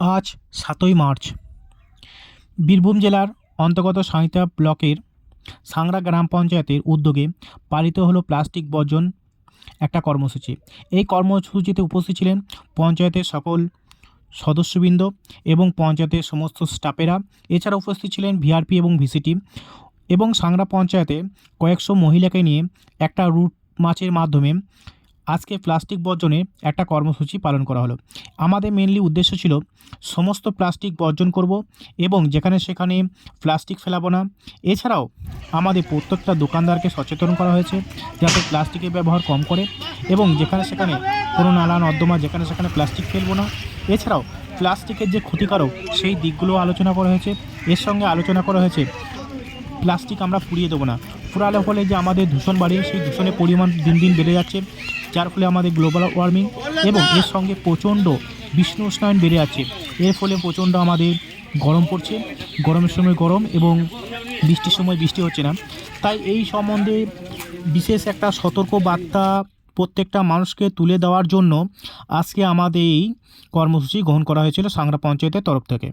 আজ সাতই মার্চ। বীরভূম জেলার অন্তর্গত সাঁইতা ব্লকের সাংরা গ্রাম পঞ্চায়েতের উদ্যোগে পালিত হলো প্লাস্টিক বর্জন একটা কর্মসূচি। এই কর্মসূচিতে উপস্থিত ছিলেন পঞ্চায়েতের সকল সদস্যবৃন্দ এবং পঞ্চায়েতের সমস্ত স্টাফেরা। এছাড়া উপস্থিত ছিলেন ভিআরপি এবং ভিসিটি এবং সাংরা পঞ্চায়েতে কয়েকশো মহিলাকে নিয়ে একটা রুট মাছের মাধ্যমে আজকে প্লাস্টিক বর্জনে একটা কর্মসূচি পালন করা হলো। আমাদের মেনলি উদ্দেশ্য ছিল সমস্ত প্লাস্টিক বর্জন করব এবং যেখানে সেখানে প্লাস্টিক ফেলাবো না। এছাড়াও আমাদের প্রত্যেকটা দোকানদারকে সচেতন করা হয়েছে যাতে প্লাস্টিকের ব্যবহার কম করে এবং যেখানে সেখানে কোনো নালা নর্দমা যেখানে সেখানে প্লাস্টিক ফেলব না। এছাড়াও প্লাস্টিকের যে ক্ষতিকারক সেই দিকগুলো আলোচনা করা হয়েছে। এর সঙ্গে আলোচনা করা হয়েছে, প্লাস্টিক আমরা পুড়িয়ে দেবো না। পুরালে ফলে যে আমাদের দূষণ বাড়ে সেই দূষণের পরিমাণ দিন দিন বেড়ে যাচ্ছে। যার ফলে আমাদের গ্লোবাল ওয়ার্মিং এবং এর সঙ্গে প্রচণ্ড বিষ্ণু উষ্ণায়ন বেড়ে যাচ্ছে। এর ফলে প্রচণ্ড আমাদের গরম পড়ছে। গরমের সময় গরম এবং বৃষ্টির সময় বৃষ্টি হচ্ছে না। তাই এই সম্বন্ধে বিশেষ একটা সতর্ক বার্তা প্রত্যেকটা মানুষকে তুলে দেওয়ার জন্য আজকে আমাদের এই কর্মসূচি গ্রহণ করা হয়েছিল সাংরা পঞ্চায়েতের তরফ থেকে।